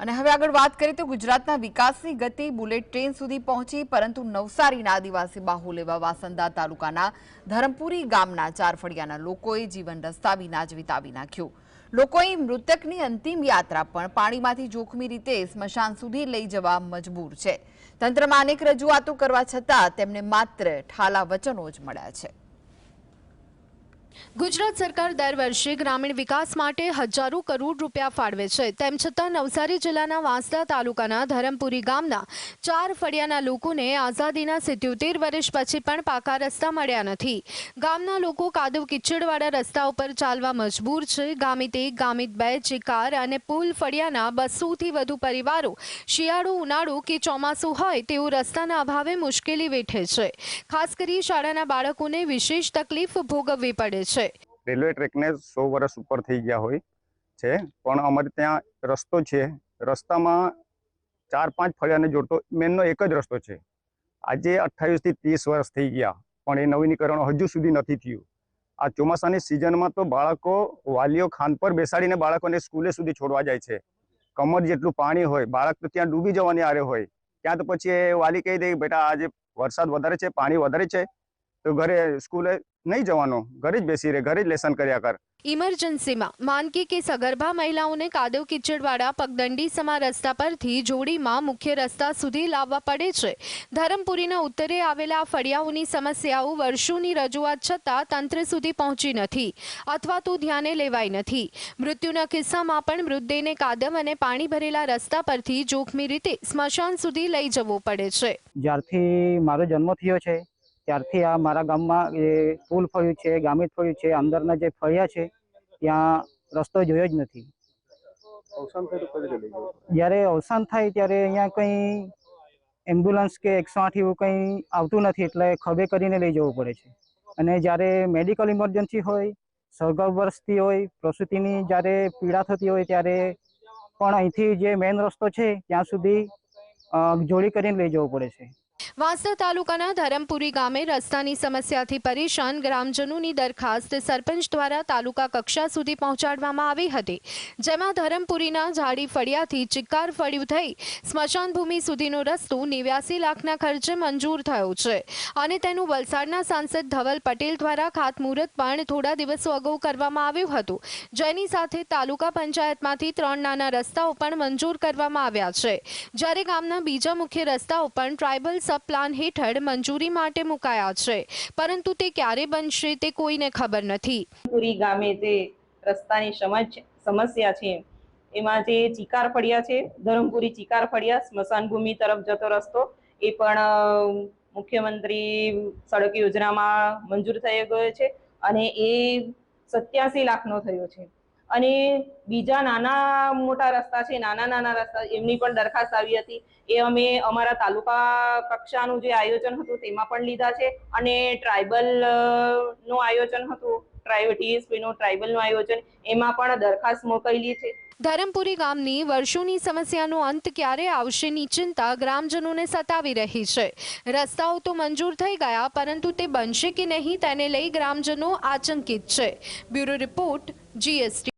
અને હવે આગળ વાત કરીએ તો ગુજરાતના વિકાસની ગતિ બુલેટ ટ્રેન સુધી પહોંચી, પરંતુ નવસારીના આદિવાસી બાહુલ એવા વાસંદા તાલુકાના ધરમપુરી ગામના ચારફળિયાના લોકોએ જીવન રસ્તા વિના જ વિતાવી નાખ્યું. લોકોએ મૃતકની અંતિમ યાત્રા પણ પાણીમાંથી જોખમી રીતે સ્મશાન સુધી લઈ જવા મજબૂર છે. તંત્રમાં અનેક રજૂઆતો કરવા છતાં તેમને માત્ર ઠાલા વચનો જ મળ્યા છે. ગુજરાત સરકાર દર વર્ષે ગ્રામીણ વિકાસ માટે હજારો કરોડ રૂપિયા ફાળવે છે. તેમ છતાં નવસારી જિલ્લાના વાંસદા તાલુકાના ધરમપુરી ગામના ચાર ફળિયાના લોકોને આઝાદીના સિત્યોતેર વર્ષ પછી પણ પાકા રસ્તા મળ્યા નથી. ગામના લોકો કાદવ કિચડવાળા રસ્તા ઉપર ચાલવા મજબૂર છે. ગામિત એક ગામિત બે ચિકાર અને પુલ ફળિયાના બસોથી વધુ પરિવારો શિયાળો ઉનાળો કે ચોમાસું હોય તેઓ રસ્તાના અભાવે મુશ્કેલી વેઠે છે. ખાસ કરી શાળાના બાળકોને વિશેષ તકલીફ ભોગવવી પડે છે રેલવે ટ્રેકને સો વર્ષ ઉપર થઈ ગયા હોય છે, પણ અમારે ત્યાં રસ્તો છે. રસ્તામાં ચાર પાંચ ફળિયાને જોડતો મેનનો એક જ રસ્તો છે. આજે અઠ્ઠાવીસથી ત્રીસ વર્ષ થઈ ગયા, પણ એ નવીનીકરણ હજુ સુધી નથી થયું. આ ચોમાસાની સિઝનમાં તો બાળકો વાલીઓ ખાન પર બેસાડીને બાળકોને સ્કૂલે સુધી છોડવા જાય છે. કમર જેટલું પાણી હોય, બાળક તો ત્યાં ડૂબી જવાની આરે હોય. ત્યાં તો પછી વાલી કહી દે બેટા, આજે વરસાદ વધારે છે, પાણી વધારે છે. તો ઘરે સ્કૂલે નહીં જવાનું. ઘરે જ બેસી રહે ઘરે જ લેસન કર્યા કર. ઇમરજન્સીમાં માનકી કે સગર્ભા મહિલાઓને કાદવ કિચડવાળા પગદંડી સમા રસ્તા પરથી જોડીમાં મુખ્ય રસ્તા સુધી લાવવા પડે છે. ધરમપુરીના ઉત્તરે આવેલા ફળિયાઓની સમસ્યાઓ વર્ષોની રજૂઆત છતાં તંત્ર સુધી પહોંચી નથી અથવા તો ધ્યાને લેવાઈ નથી. મૃત્યુના કિસ્સામાં પણ મૃતદેહને કાદવ અને પાણી ભરેલા રસ્તા પરથી જોખમી રીતે સ્મશાન સુધી લઈ જવો પડે છે. જ્યારથી મારો જન્મ થયો છે ત્યારથી આ મારા ગામમાં એ પુલ ફળ્યું છે ગામિત ફળ્યું છે અંદરના જે ફળિયા છે ત્યાં રસ્તો જોયો જ નથી. જ્યારે અવસાન થાય ત્યારે અહીંયા કંઈ એમ્બ્યુલન્સ કે એકસો આઠ એવું કંઈ આવતું નથી એટલે ખભે કરીને લઈ જવું પડે છે. અને જ્યારે મેડિકલ ઇમરજન્સી હોય સગર્ભવસ્થી હોય પ્રસૂતિની જ્યારે પીડા થતી હોય ત્યારે પણ અહીંથી જે મેઇન રસ્તો છે ત્યાં સુધી જોડી કરીને લઈ જવું પડે છે. વાંસદા તાલુકાના ધરમપુરી ગામે રસ્તાની સમસ્યાથી પરેશાન ગ્રામજનોની દરખાસ્ત સરપંચ દ્વારા તાલુકા કક્ષા સુધી પહોંચાડવામાં આવી હતી, જેમાં ધરમપુરીના ઝાડી ફળિયાથી ચિક્કાર ફળ્યું થઈ સ્મશાનભૂમિ સુધીનો રસ્તો નેવ્યાસી લાખના ખર્ચે મંજૂર થયો છે અને તેનું વલસાડના સાંસદ ધવલ પટેલ દ્વારા ખાતમુહૂર્ત પણ થોડા દિવસો અગાઉ કરવામાં આવ્યું હતું, જેની સાથે તાલુકા પંચાયતમાંથી ત્રણ નાના રસ્તાઓ પણ મંજૂર કરવામાં આવ્યા છે. જ્યારે ગામના બીજા મુખ્ય રસ્તાઓ પણ ટ્રાઇબલ સબ પ્લાન હેઠળ મંજૂરી માટે મુકાયા છે. પરંતુ તે ક્યારે બનશે તે કોઈને ખબર નથી. પુરી ગામે જે રસ્તાની સમસ્યા છે, એમાં જે ચિકાર ફળિયા છે, ધરમપુરી ચિકાર ફળિયા, સ્મશાન ભૂમિ તરફ જતો રસ્તો, એ પણ મુખ્યમંત્રી સડક યોજનામાં મંજૂર થઈ ગયો છે અને એ સત્યાસી લાખનો થયો છે. અને બીજા નાના મોટા રસ્તા છે, નાના નાના રસ્તા, એમની પણ દરખાસ્ત આવી હતી. એ અમે અમારા તાલુકા કક્ષાનું જે આયોજન હતું તેમાં પણ લીધા છે અને ટ્રાઇબલનું આયોજન હતું, ટ્રાઇબ, ટીએસપી ટ્રાઇબલનું આયોજન, એમાં પણ દરખાસ્ત મોકલેલી છે. ધરમપુરી ગામની વર્ષોની સમસ્યાનો અંત ક્યારે આવશેની ચિંતા ગ્રામજનોને સતાવી રહી છે. રસ્તાઓ તો મંજૂર થઈ ગયા, પરંતુ તે બનશે કે નહીં તેને લઈ ગ્રામજનો આચંકિત છે. Bureau report, GST.